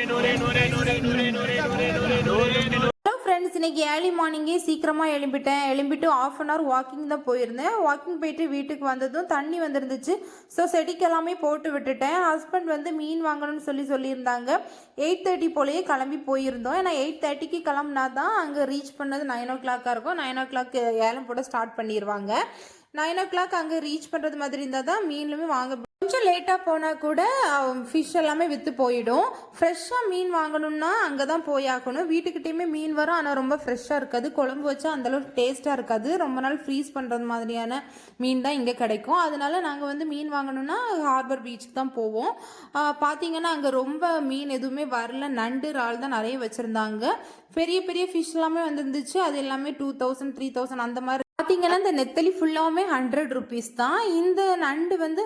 Hello friends இன்னைக்கு early மார்னிங்கே சீக்கிரமாக எழும்பிட்டேன். எழும்பிட்டு ஆஃப் அன் ஹவர் வாக்கிங் தான் போயிருந்தேன். வாக்கிங் போயிட்டு வீட்டுக்கு வந்ததும் தண்ணி வந்துருந்துச்சு. ஸோ செடிக்கெல்லாமே போட்டு விட்டுட்டேன். ஹஸ்பண்ட் வந்து மீன் வாங்கணும்னு சொல்லி சொல்லியிருந்தாங்க. எயிட் தேர்ட்டி போலயே கிளம்பி போயிருந்தோம். ஏன்னா எயிட் தேர்ட்டிக்கு கிளம்புனா தான் அங்கே ரீச் பண்ணது நைன் ஓ கிளாக்காக இருக்கும். நைன் ஓ கிளாக் ஏலம் போட ஸ்டார்ட் பண்ணிடுவாங்க நைன் ஓ கிளாக் அங்கே ரீச் பண்ணுறது மாதிரி இருந்தால் தான் மீன்லுமே வாங்க கொஞ்சம் லேட்டாக போனால் கூட ஃபிஷ் எல்லாமே விற்று போயிடும். ஃப்ரெஷ்ஷாக மீன் வாங்கணும்னா அங்கே தான் போய் ஆகணும். வீட்டுக்கிட்டேயுமே மீன் வரும் ஆனால் ரொம்ப ஃப்ரெஷ்ஷாக இருக்காது. குழம்பு வச்சா அந்தளவுக்கு டேஸ்ட்டாக இருக்காது. ரொம்ப நாள் ஃப்ரீஸ் பண்ணுறது மாதிரியான மீன் தான் இங்கே கிடைக்கும். அதனால நாங்கள் வந்து மீன் வாங்கணும்னா ஹார்பர் பீச்சுக்கு தான் போவோம். பார்த்தீங்கன்னா அங்கே ரொம்ப மீன் எதுவுமே வரல. நண்டு இறால் தான் நிறைய வச்சுருந்தாங்க. பெரிய பெரிய ஃபிஷ் எல்லாமே வந்துருந்துச்சு. அது எல்லாமே டூ தௌசண்ட் த்ரீ தௌசண்ட் அந்த மாதிரி பார்த்தீங்கன்னா இந்த நெத்தலி ஃபுல்லாகவுமே ஹண்ட்ரட் ருபீஸ் தான். இந்த நண்டு வந்து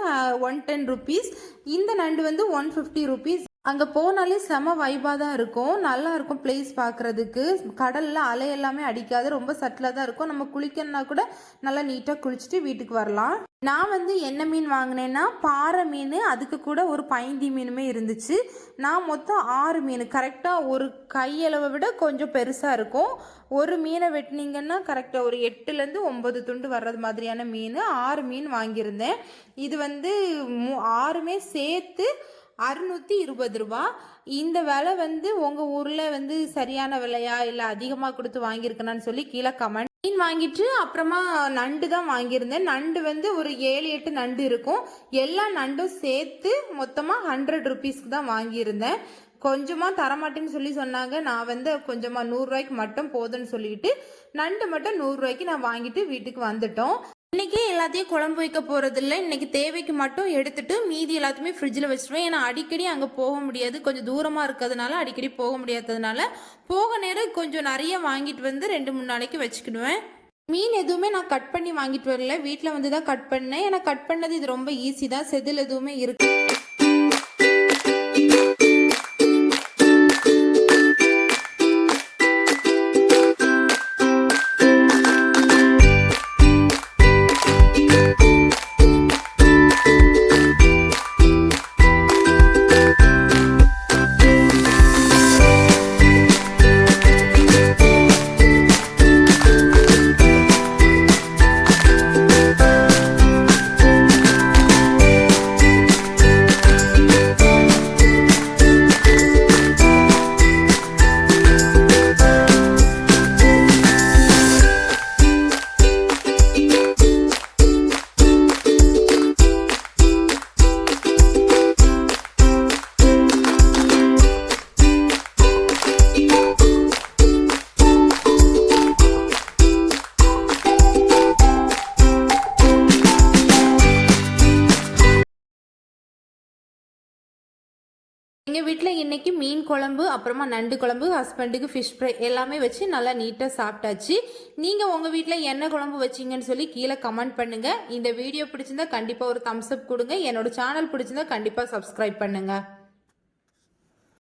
ஒன் டென் ருபீஸ் இந்த நண்டு வந்து ஒன் ஃபிஃப்டி ருபீஸ் அங்கே போனாலே செம வைபாக தான் இருக்கும். நல்லா இருக்கும் பிளேஸ் பார்க்குறதுக்கு கடலில் அலை எல்லாமே அடிக்காது. ரொம்ப சட்டிலாக தான் இருக்கும். நம்ம குளிக்கணும்னா கூட நல்லா நீட்டாக குளிச்சுட்டு வீட்டுக்கு வரலாம். நான் வந்து என்ன மீன் வாங்கினேன்னா பாறை மீன் அதுக்கு கூட ஒரு பைந்தி மீனுமே இருந்துச்சு. நான் மொத்தம் ஆறு மீன். கரெக்டாக ஒரு கையளவை விட கொஞ்சம் பெருசாக இருக்கும். ஒரு மீனை வெட்டினீங்கன்னா கரெக்டாக ஒரு எட்டுலேருந்து ஒம்பது துண்டு வர்றது மாதிரியான மீன். ஆறு மீன் வாங்கியிருந்தேன். இது வந்து மூ ஆறுமே சேர்த்து அறுநூற்றி இருபது ரூபா. இந்த விலை வந்து உங்கள் ஊரில் வந்து சரியான விலையா இல்லை அதிகமாக கொடுத்து வாங்கியிருக்கனான்னு சொல்லி கீழே கமெண்ட் மீன் வாங்கிட்டு அப்புறமா நண்டு தான் வாங்கியிருந்தேன். நண்டு வந்து ஒரு ஏழு எட்டு நண்டு இருக்கும். எல்லா நண்டும் சேர்த்து மொத்தமாக ஹண்ட்ரட் ருபீஸ்க்கு தான் வாங்கியிருந்தேன். கொஞ்சமாக தரமாட்டேன்னு சொல்லி சொன்னாங்க. நான் வந்து கொஞ்சமாக நூறுரூவாய்க்கு மட்டும் போதும்னு சொல்லிட்டு நண்டு மட்டும் நூறுரூவாய்க்கு நான் வாங்கிட்டு வீட்டுக்கு வந்துட்டோம். இன்னைக்கு எல்லாத்தையும் குழம்பு வைக்க போறது இல்லை இன்னைக்கு தேவைக்கு மட்டும் எடுத்துட்டு மீதி எல்லாத்தையுமே ஃப்ரிட்ஜில் வச்சிருவேன். ஏன்னா அடிக்கடி அங்கே போக முடியாது. கொஞ்சம் தூரமாக இருக்கிறதுனால அடிக்கடி போக முடியாததுனால போக நேரம் கொஞ்சம் நிறைய வாங்கிட்டு வந்து ரெண்டு மூணு நாளைக்கு வச்சுக்கிடுவேன். மீன் எதுவுமே நான் கட் பண்ணி வாங்கிட்டு வரல. வீட்டில் வந்து தான் கட் பண்ணேன். ஏன்னா கட் பண்ணது இது ரொம்ப ஈஸி தான். செதில் எதுவுமே இருக்கு. எங்கள் வீட்டில் இன்றைக்கி மீன் குழம்பு அப்புறமா நண்டு குழம்பு ஹஸ்பண்டுக்கு ஃபிஷ் ஃப்ரை எல்லாமே வச்சு நல்லா நீட்டாக சாப்பிட்டாச்சு. நீங்கள் உங்கள் வீட்டில் என்ன குழம்பு வச்சீங்கன்னு சொல்லி கீழே கமெண்ட் பண்ணுங்கள் இந்த வீடியோ பிடிச்சிருந்தா கண்டிப்பாக ஒரு தம்ஸ்அப் கொடுங்க. என்னோட சேனல் பிடிச்சிருந்தா கண்டிப்பாக சப்ஸ்கிரைப் பண்ணுங்கள்